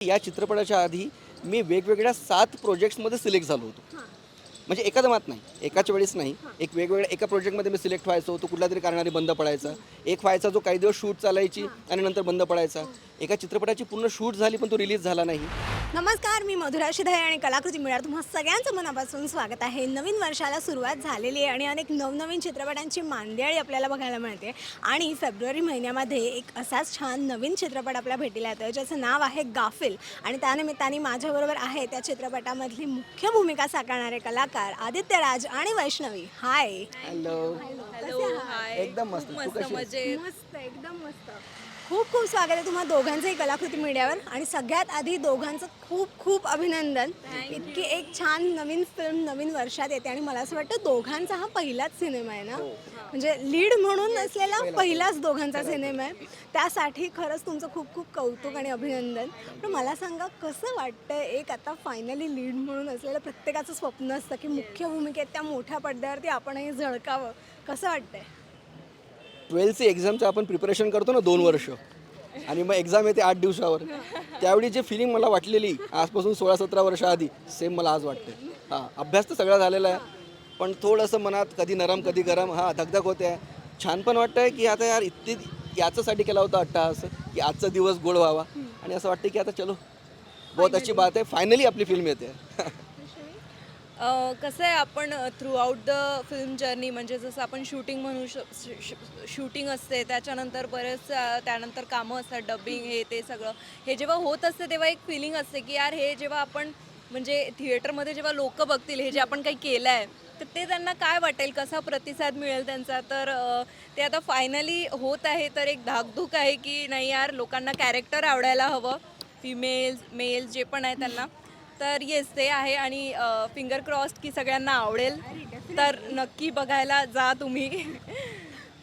या चित्रपटाच्या आधी मी वेगवेगळ्या सात प्रोजेक्ट्समध्ये सिलेक्ट झालो होतो. म्हणजे एका दमात नाही एकाच वेळेस नाही. एक वेगवेगळ्या एका प्रोजेक्टमध्ये मी सिलेक्ट व्हायचो तो कुठल्या तरी कारणाने बंद पडायचा. एक व्हायचा जो काही दिवस शूट चालायची आणि नंतर बंद पडायचा. एका चित्रपटाची पूर्ण शूट झाली पण तो रिलीज झाला नाही. नमस्कार मी मधुरा शिधाय आणि कलाकृती मिळणार तुम्हा सगळ्यांचं मनापासून स्वागत आहे. नवीन वर्षाला सुरुवात झालेली आहे आणि अनेक नवनवीन चित्रपटांची मांदियाळी आपल्याला बघायला मिळते. आणि फेब्रुवारी महिन्यामध्ये एक असाच छान नवीन चित्रपट आपल्या भेटीला येतो ज्याचं नाव आहे गाफिल. आणि त्यानिमित्ताने माझ्याबरोबर आहे त्या चित्रपटामधली मुख्य भूमिका साकारणारे कलाकार आदित्य राज आणि Vaishnavi. Hi hello hello hi एकदम मस्त. तू कशी आहेस? मस्त एकदम मस्त. खूप खूप स्वागत आहे तुम्हा दोघांचंही कलाकृती मीडियावर. आणि सगळ्यात आधी दोघांचं खूप खूप अभिनंदन. इतकी एक छान नवीन फिल्म नवीन वर्षात येते आणि मला असं वाटतं दोघांचा हा पहिलाच सिनेमा आहे ना? म्हणजे लीड म्हणून असलेला पहिलाच. दोघांचा सिनेमा आहे. त्यासाठी खरंच तुमचं खूप खूप कौतुक आणि अभिनंदन. पण मला सांगा कसं वाटतंय एक आता फायनली लीड म्हणून असलेलं प्रत्येकाचं स्वप्न असतं की मुख्य भूमिकेत त्या मोठ्या पडद्यावरती आपणही झळकावं. कसं वाटतंय? ट्वेल्थची एक्झामचं आपण प्रिपरेशन करतो ना दोन वर्ष. आणि मग एक्झाम येते आठ दिवसावर. त्यावेळी जे फिलिंग मला वाटलेली आजपासून सोळा सतरा वर्ष आधी सेम मला आज वाटते हां अभ्यास तर सगळा झालेला आहे. पण थोडंसं मनात कधी नरम कधी गरम हां धगधग होते. आहे छान पण वाटतं आहे की आता यार इतकी याच्यासाठी केला होता अट्टाहास की आजचा दिवस गोड व्हावा. आणि असं वाटतं की आता चलो बहुत अच्छी बात आहे. फायनली आपली फिल्म येते. कसं आहे आपण थ्रूआउट द फिल्म जर्नी म्हणजे जसं आपण शूटिंग म्हणू श शूटिंग असते त्याच्यानंतर बरेच त्यानंतर कामं असतात डबिंग हे ते सगळं. हे जेव्हा होत असते तेव्हा एक फिलिंग असते की यार हे जेव्हा आपण म्हणजे थिएटरमध्ये जेव्हा लोक बघतील हे जे आपण काही केलं आहे तर ते त्यांना काय वाटेल कसा प्रतिसाद मिळेल त्यांचा? तर ते आता फायनली होत आहे तर एक धाकधूक आहे की नाही यार लोकांना कॅरेक्टर आवडायला हवं. फिमेल्स मेल्स जे पण आहे त्यांना. तर येस ते आहे आणि फिंगर क्रॉस्ड की सगळ्यांना आवडेल. तर नक्की बघायला जा तुम्ही.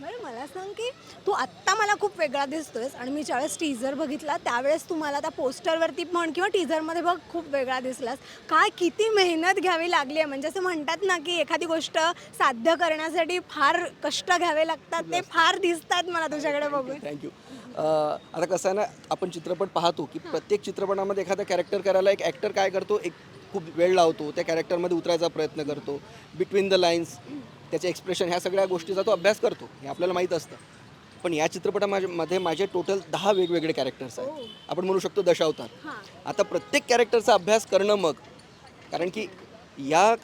बरं मला सांग की तू आत्ता मला खूप वेगळा दिसतोयस आणि मी ज्यावेळेस टीझर बघितला त्यावेळेस तू मला त्या पोस्टरवरती म्हण किंवा टीझरमध्ये बघ खूप वेगळा दिसलास. काय किती मेहनत घ्यावी लागली आहे? म्हणजे असं म्हणतात ना की एखादी गोष्ट साध्य करण्यासाठी फार कष्ट घ्यावे लागतात ते फार दिसतात मला तुझ्याकडे बघून. थँक्यू आता कसं आहे ना आपण चित्रपट पाहतो की प्रत्येक चित्रपटामध्ये एखादा कॅरेक्टर करायला एक ॲक्टर काय करतो एक खूप वेळ लावतो त्या कॅरेक्टरमध्ये उतरायचा प्रयत्न करतो. बिटवीन द लाईन्स त्याचे एक्सप्रेशन ह्या सगळ्या गोष्टीचा तो अभ्यास करतो हे आपल्याला माहीत असतं. पण या चित्रपटामध्ये माझे टोटल दहा वेगवेगळे कॅरेक्टर्स आहेत. आपण म्हणू शकतो दशावतार. आता प्रत्येक कॅरेक्टरचा अभ्यास करणं मग कारण की या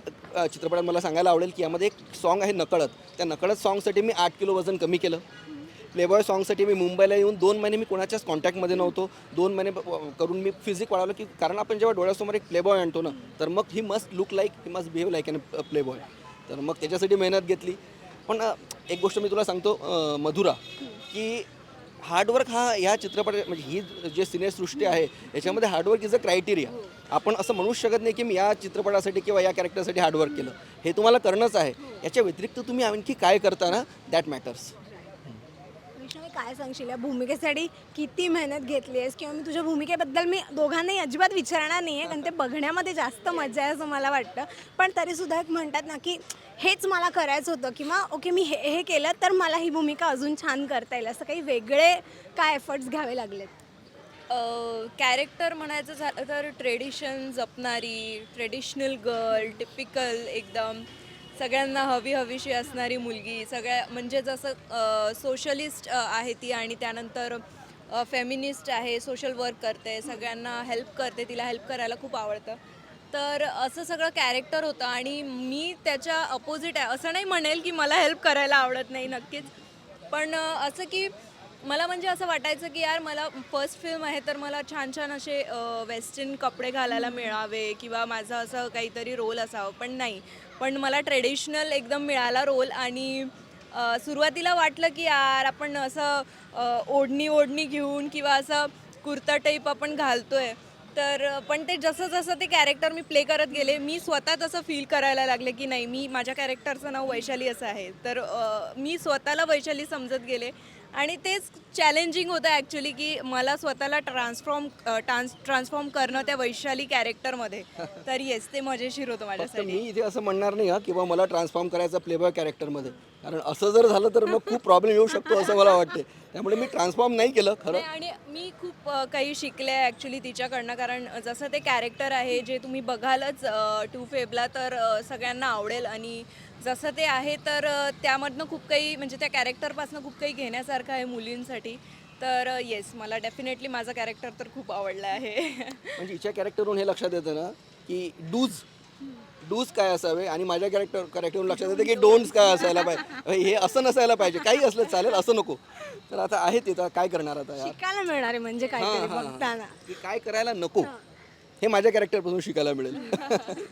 चित्रपटात मला सांगायला आवडेल की यामध्ये एक सॉन्ग आहे नकळत. त्या नकळत सॉन्गसाठी मी आठ किलो वजन कमी केलं. प्लेबॉय सॉंगसाठी मी मुंबईला येऊन दोन महिने मी कोणाच्याच कॉन्टॅक्टमध्ये नव्हतो. दोन महिने करून मी फिजिक वाढवलं की कारण आपण जेव्हा डोळ्यासमोर एक प्लेबॉय आणतो ना तर मग he must look like he must behave like an playboy तर मग त्याच्यासाठी मेहनत घेतली. पण एक गोष्ट मी तुला सांगतो मधुरा की हार्डवर्क हा ह्या चित्रपट म्हणजे ही जे सिनेसृष्टी आहे याच्यामध्ये हार्डवर्क इज अ क्रायटेरिया आपण असं म्हणूच शकत नाही की मी या चित्रपटासाठी किंवा या कॅरेक्टरसाठी हार्डवर्क केलं. हे तुम्हाला करणंच आहे. याच्या व्यतिरिक्त तुम्ही आणखी काय करता ना दॅट मॅटर्स काय सांगशील? या भूमिकेसाठी किती मेहनत घेतली आहेस? किंवा मी तुझ्या भूमिकेबद्दल मी दोघांनाही अजिबात विचारणार नाही आहे कारण ते बघण्यामध्ये जास्त मजा आहे असं मला वाटतं. पण तरीसुद्धा एक म्हणतात ना की हेच मला करायचं होतं किंवा ओके मी हे हे केलं तर मला ही भूमिका अजून छान करता येईल. असं काही वेगळे काय एफर्ट्स घ्यावे लागलेत? कॅरेक्टर म्हणायचं झालं तर ट्रेडिशन जपणारी ट्रेडिशनल गर्ल टिपिकल एकदम सगळ्यांना हवी हवीशी असणारी मुलगी सगळ्या म्हणजे जसं सोशलिस्ट आहे ती आणि त्यानंतर फेमिनिस्ट आहे सोशल वर्क करते सगळ्यांना हेल्प करते तिला हेल्प करायला खूप आवडतं. तर असं सगळं कॅरेक्टर होतं आणि मी त्याच्या अपोजिट आहे. असं नाही म्हणेल की मला हेल्प करायला आवडत नाही नक्कीच. पण असं की मला म्हणजे असं वाटायचं की यार मला फर्स्ट फिल्म आहे तर मला छान छान असे वेस्टर्न कपडे घालायला मिळावे किंवा माझं असं काहीतरी रोल असावं पण नाही. पण मला ट्रेडिशनल एकदम मिळाला रोल आणि सुरुवातीला वाटलं की यार आपण असं ओढणी ओढणी घेऊन किंवा असं कुर्ता टाईप आपण घालतो आहे तर पण ते जसं जसं ते कॅरेक्टर मी प्ले करत गेले मी स्वतः तसं फील करायला लागले की नाही मी माझ्या कॅरेक्टरचं नाव वैशाली असं आहे. तर अ, मी स्वतःला वैशाली समजत गेले आणि तेच चॅलेंजिंग होतं ॲक्च्युली की मला स्वतःला ट्रान्सफॉर्म ट्रान्स ट्रान्सफॉर्म करणं त्या वैशाली कॅरेक्टरमध्ये तर येस ते मजेशीर होतं फक्त माझ्यासाठी. मी इथे असं म्हणणार नाही हा किंवा मला ट्रान्सफॉर्म करायचं प्लेबॉय कॅरेक्टरमध्ये कारण असं जर झालं तर मग खूप प्रॉब्लेम येऊ शकतो असं मला वाटते. त्यामुळे मी ट्रान्सफॉर्म नाही केलं खरं. नाही, आणि मी खूप अ, काही शिकले ॲक्च्युली तिच्याकडनं. कारण जसं ते कॅरेक्टर आहे जे तुम्ही बघालच टू फेबला तर अ, सगळ्यांना आवडेल. आणि जसं ते आहे तर अ, त्यामधनं खूप काही म्हणजे त्या कॅरेक्टरपासून खूप काही घेण्यासारखं आहे मुलींसाठी. तर येस मला डेफिनेटली माझं कॅरेक्टर तर खूप आवडलं आहे. म्हणजे हिच्या कॅरेक्टरवरून हे लक्षात येतं ना की डूज डूज काय असावे आणि माझ्या कॅरेक्टर कॅरेक्टरवरून लक्षात येतं की डोंट्स काय असायला पाहिजे. हे असं नसायला पाहिजे. काही असलं चालेल असं नको. तर आता आहे ते काय करणार आता यार? शिकायला मिळणार आहे म्हणजे हां, काहीतरी हां, हां. बघताना. की काय करायला नको. हे माझ्या कॅरेक्टरपासून शिकायला मिळेल.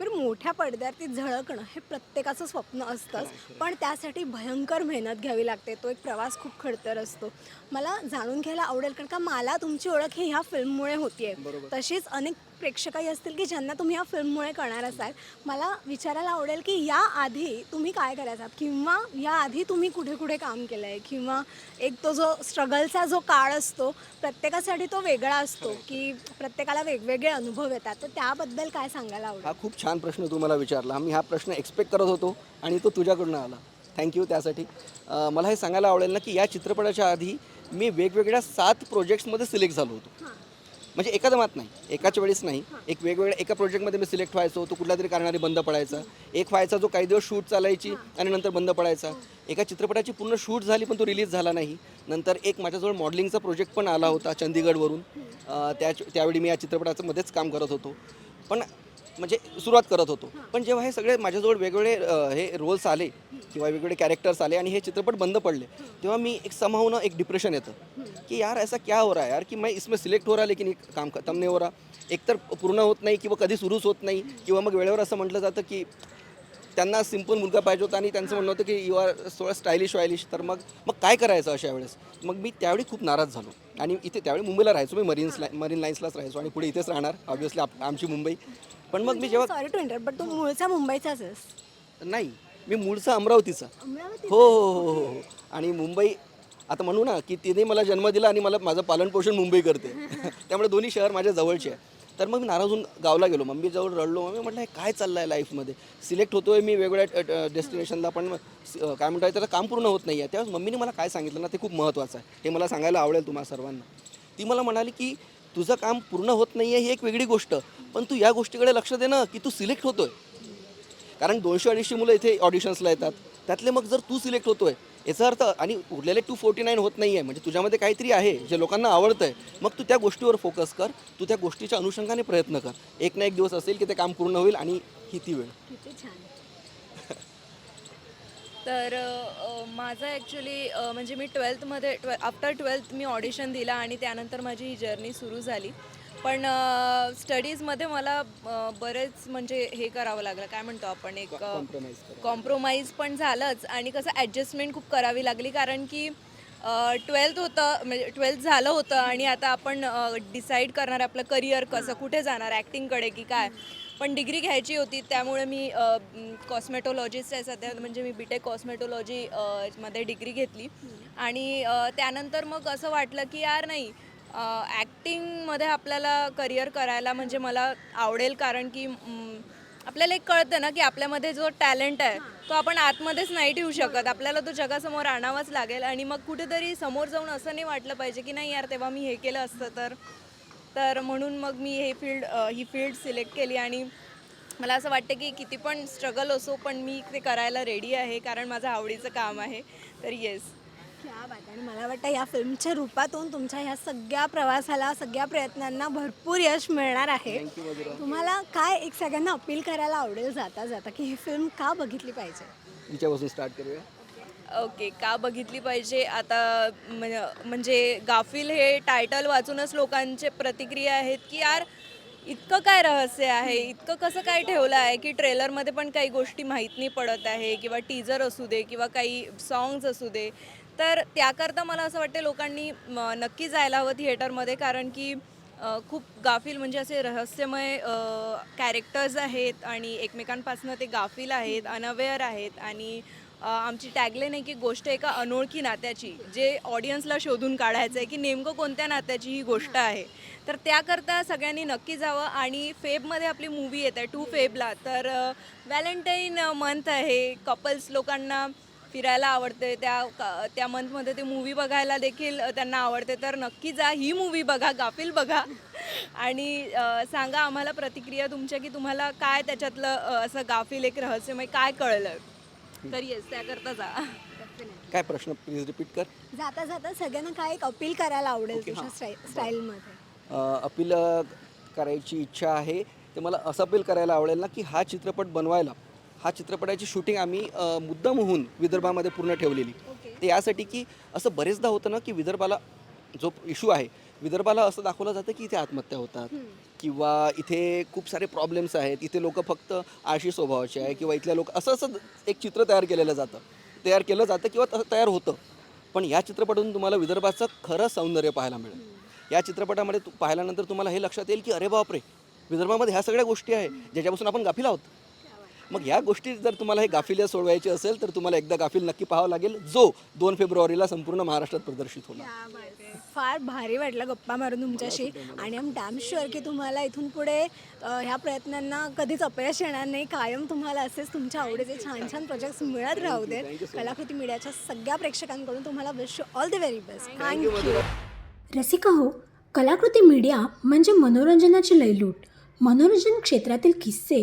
बरं मोठ्या पडद्यावरती झळकणं हे प्रत्येकाचं स्वप्न असतंच. पण त्यासाठी भयंकर मेहनत घ्यावी लागते. तो एक प्रवास खूप खडतर असतो. मला जाणून घ्यायला आवडेल कारण का मला तुमची ओळख ही ह्या फिल्ममुळे होतीये. तशीच अनेक प्रेक्षकही असतील की ज्यांना तुम्ही ह्या फिल्ममुळे करणार असाल मला विचारायला आवडेल की या आधी तुम्ही काय करायचात किंवा या आधी तुम्ही कुठे कुठे काम केलं आहे किंवा एक तो जो स्ट्रगलचा जो काळ असतो प्रत्येकासाठी तो वेगळा असतो की प्रत्येकाला वेगवेगळे अनुभव येतात. तर त्याबद्दल काय सांगायला आवडेल? हा खूप छान प्रश्न तू मला विचारला. मी हा प्रश्न एक्सपेक्ट करत होतो आणि तो तुझ्याकडून आला. थँक्यू त्यासाठी. मला हे सांगायला आवडेल ना की या चित्रपटाच्या आधी मी वेगवेगळ्या सात प्रोजेक्ट्समध्ये सिलेक्ट झालो होतो. म्हणजे एका मात नाही एकाच वेळेस नाही. एक वेगवेगळ्या एका प्रोजेक्टमध्ये मी सिलेक्ट व्हायचो तो कुठल्या तरी कारणाने बंद पडायचा. एक व्हायचा जो काही दिवस शूट चालायची आणि नंतर बंद पडायचा. एका चित्रपटाची पूर्ण शूट झाली पण तो रिलीज झाला नाही. नंतर एक माझ्याजवळ मॉडेलिंगचा प्रोजेक्ट पण आला होता चंदीगडवरून. त्या त्यावेळी मी या चित्रपटाचं मध्येच काम करत होतो. पण म्हणजे सुरुवात करत होतो. पण जेव्हा हे सगळे माझ्याजवळ वेगवेगळे हे रोल्स आले किंवा वेगवेगळे कॅरेक्टर्स आले आणि हे चित्रपट बंद पडले तेव्हा मी एक समावून एक डिप्रेशन येतं. की यार ऐसा क्या हो रहा है यार? की मैं इसमें सिलेक्ट हो रहा लेकिन ये काम खतम नाही हो रहा. एकतर पूर्ण होत नाही किंवा कधी सुरूच होत नाही किंवा मग वेळेवर असं म्हटलं जातं की त्यांना सिंपल मुलगा पाहिजे होता आणि त्यांचं म्हणणं होतं की यू आर थोडं स्टायलिश वायलिश तर मग मग काय करायचं अशा वेळेस? मग मी त्यावेळी खूप नाराज झालो. आणि इथे त्यावेळी मुंबईला राहायचो मी मरीन्स मरीन लाईन्सलाच राहायचो आणि पुढे इथेच राहणार ऑब्व्हियसली आमची मुंबई. पण मग मी जेव्हा सॉरी टू इंटर बट तू मूळचा मुंबईचाच आहेस. नाही मी मूळचा अमरावतीचा. अमरावती हो हो हो हो हो. आणि मुंबई आता म्हणू ना की तिने मला जन्म दिला आणि मला माझं पालनपोषण मुंबई करते. त्यामुळे दोन्ही शहर माझ्या जवळचे आहे तर मग मी नाराज होऊन गावला गेलो. मम्मीजवळ रडलो. मम्मी म्हटलं हे काय चाललं आहे लाईफमध्ये? सिलेक्ट होतोय मी वेगवेगळ्या डेस्टिनेशनला पण काय म्हणतात त्याचं काम पूर्ण होत नाही आहे त्यावेळेस मम्मीने मला काय सांगितलं ना ते खूप महत्त्वाचं आहे. हे मला सांगायला आवडेल तुम्हाला सर्वांना. ती मला म्हणाली की तुझं काम पूर्ण होत नाही आहे ही एक वेगळी गोष्ट पण तू या गोष्टीकडे लक्ष दे ना की तू सिलेक्ट होतोय. कारण दोनशे अडीचशे मुलं इथे ऑडिशन्सला येतात. त्यातले मग जर तू सिलेक्ट होतोय याचा अर्थ आणि उरलेले टू फोर्टी नाईन होत नाही आहे म्हणजे तुझ्यामध्ये काहीतरी आहे जे लोकांना आवडतं आहे मग तू त्या गोष्टीवर फोकस कर. तू त्या गोष्टीच्या अनुषंगाने प्रयत्न कर. एक ना एक दिवस असेल की ते काम पूर्ण होईल आणि ही ती वेळ. किती छान. तर अ, माझं ॲक्च्युली म्हणजे मी ट्वेल्थमध्ये ट्वे आफ्टर ट्वेल्थ मी ऑडिशन दिला आणि त्यानंतर माझी ही जर्नी सुरू झाली. पण स्टडीजमध्ये मला बरेच म्हणजे हे करावं लागलं. काय म्हणतो आपण एक कॉम्प्रोमाइज पण झालंच आणि कसं ॲडजस्टमेंट खूप करावी लागली. कारण की ट्वेल्थ होतं म्हणजे ट्वेल्थ झालं होतं आणि आता आपण डिसाईड करणार आपलं करिअर कसं कुठे जाणार ॲक्टिंगकडे की काय. पण डिग्री घ्यायची होती त्यामुळे मी कॉस्मेटोलॉजिस्ट आहे सध्या म्हणजे मी बी टेक कॉस्मेटोलॉजी मध्ये डिग्री घेतली. आणि त्यानंतर मग असं वाटलं की यार नाही ॲक्टिंगमध्ये आपल्याला करिअर करायला म्हणजे मला आवडेल कारण की आपल्याला एक कळतं ना की आपल्यामध्ये जो टॅलेंट आहे तो आपण आतमध्येच नाही ठेवू शकत. आपल्याला तो जगासमोर आणावाच लागेल आणि मग कुठेतरी समोर जाऊन असं नाही वाटलं पाहिजे की नाही यार तेव्हा मी हे केलं असतं तर तर म्हणून मग मी हे फील्ड ही फील्ड सिलेक्ट केली आणि मला असं वाटतं की किती पण स्ट्रगल असो पण मी ते करायला रेडी आहे कारण माझं आवडीचं काम आहे. तर येस क्या बात. आणि मला वाटतं या फिल्मच्या रूपातून तुमच्या ह्या सगळ्या प्रवासाला सगळ्या प्रयत्नांना भरपूर यश मिळणार आहे. तुम्हाला काय एक सगळ्यांना अपील करायला आवडेल जाता जाता की ही फिल्म का बघितली पाहिजे? तिच्यापासून स्टार्ट करूया. ओके का बघितली पाहिजे? आता म्हण- म्हणजे गाफील हे टायटल वाचूनच लोकांचे प्रतिक्रिया आहेत की यार इतकं काय रहस्य आहे? इतकं कसं काय ठेवलं आहे की ट्रेलरमध्ये पण काही गोष्टी माहीत नाही पडत आहे किंवा टीजर असू दे किंवा काही सॉंग्स असू दे. तर त्याकरता मला असं वाटते लोकांनी म, नक्की जायला हवं थिएटरमध्ये कारण की खूप गाफील म्हणजे असे रहस्यमय कॅरेक्टर्स आहेत आणि एकमेकांपासून ते गाफील आहेत अनअवेअर आहेत आणि आमची टॅगलाईन आहे की गोष्ट एका अनोळखी नात्याची जे ऑडियन्सला शोधून काढायचं आहे की नेमकं कोणत्या नात्याची ही गोष्ट आहे. तर त्याकरता सगळ्यांनी नक्की जावं आणि फेबमध्ये आपली मूवी येत आहे टू फेबला. तर व्हॅलेंटाईन मंथ आहे कपल्स लोकांना फिरायला आवडते त्या का- त्या मंथमध्ये ते मूवी बघायला देखील त्यांना आवडते. तर नक्की जा ही मूवी बघा गाफील बघा. आणि सांगा आम्हाला प्रतिक्रिया तुमच्या की तुम्हाला काय त्याच्यातलं असं गाफील एक रहस्यमय काय कळलं? तर येस त्याकरता जा. काय प्रश्न? प्लीज रिपीट कर. जाता जाता सगळ्यांना काय एक अपील करायला आवडेल Okay, तुझ्या. स्टाईल स्टाईलमध्ये? अपील करायची इच्छा आहे. ते मला असं अपील करायला आवडेल ना की हा चित्रपट बनवायला हा चित्रपटाची शूटिंग आम्ही अ, मुद्दाम होऊन विदर्भामध्ये पूर्ण ठेवलेली. ते यासाठी की असं बरेचदा होतं ना की विदर्भाला जो इशू आहे विदर्भाला असं दाखवलं जातं की इथे आत्महत्या होतात. किंवा इथे खूप सारे प्रॉब्लेम्स आहेत इथे लोक फक्त आळशी स्वभावाचे आहे किंवा इथल्या लोक असं असं एक चित्र तयार केलेलं जातं. तयार केलं जातं किंवा तसं तयार होतं. पण या चित्रपटातून तुम्हाला विदर्भाचं खरं सौंदर्य पाहायला मिळेल. या चित्रपटामध्ये तू पाहिल्यानंतर तुम्हाला हे लक्षात येईल की अरे बापरे विदर्भामध्ये ह्या सगळ्या गोष्टी आहे ज्याच्यापासून आपण गाफील आहोत. मग या गोष्टी जर तुम्हाला हे गाफिल्या सोडवायची असेल तर तुम्हाला एकदा गाफील नक्की पाहावं लागेल जो दोन फेब्रुवारीला संपूर्ण महाराष्ट्रात प्रदर्शित होणार. फार भारी वाटलं गप्पा मारून तुमच्याशी. आणि आम डॅम शुअर की तुम्हाला इथून पुढे ह्या प्रयत्नांना कधीच अपयश येणार नाही. कायम तुम्हाला असेच तुमच्या आवडीचे छान छान प्रोजेक्ट्स मिळत राहू देत. कलाकृती मीडियाच्या सगळ्या प्रेक्षकांकडून तुम्हाला wish all the very best thank you Rasika हो कलाकृती मीडिया म्हणजे मनोरंजनाची लयलूट. मनोरंजन क्षेत्रातील किस्से